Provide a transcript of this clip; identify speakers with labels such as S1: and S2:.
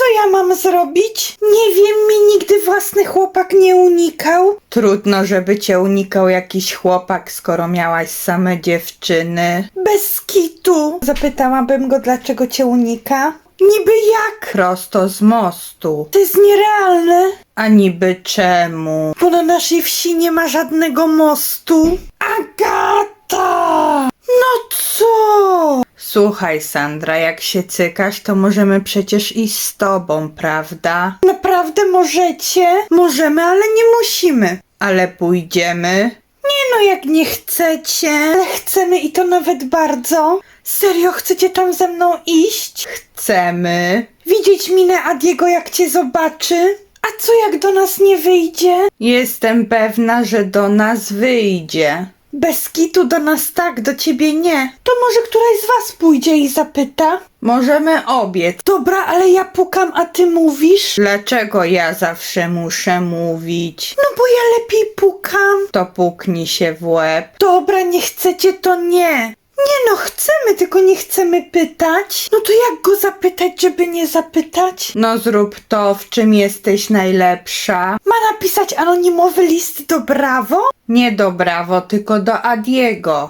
S1: co ja mam zrobić? Nie wiem, mi nigdy własny chłopak nie unikał. Trudno, żeby cię unikał jakiś chłopak, skoro miałaś same dziewczyny. Bez kitu. Zapytałabym go, dlaczego cię unika. Niby jak? Prosto z mostu. To jest nierealne. A niby czemu? Bo na naszej wsi nie ma żadnego mostu. Agata! Słuchaj, Sandra, jak się cykasz, to możemy przecież iść z tobą, prawda? Naprawdę możecie? Możemy, ale nie musimy. Ale pójdziemy? Nie no, jak nie chcecie. Ale chcemy i to nawet bardzo. Serio, chcecie tam ze mną iść? Chcemy. Widzieć minę Adiego, jak cię zobaczy? A co jak do nas nie wyjdzie? Jestem pewna, że do nas wyjdzie. Bez kitu do nas tak, do ciebie nie. To może któraś z was pójdzie i zapyta? Możemy obie. Dobra, ale ja pukam, a ty mówisz? Dlaczego ja zawsze muszę mówić? No bo ja lepiej pukam. To puknij się w łeb. Dobra, nie chcecie, to nie. Nie no, chcemy, tylko nie chcemy pytać. No to jak go zapytać, żeby nie zapytać? No zrób to, w czym jesteś najlepsza. Ma napisać anonimowy list do Brawo? Nie do Brawo, tylko do Adiego.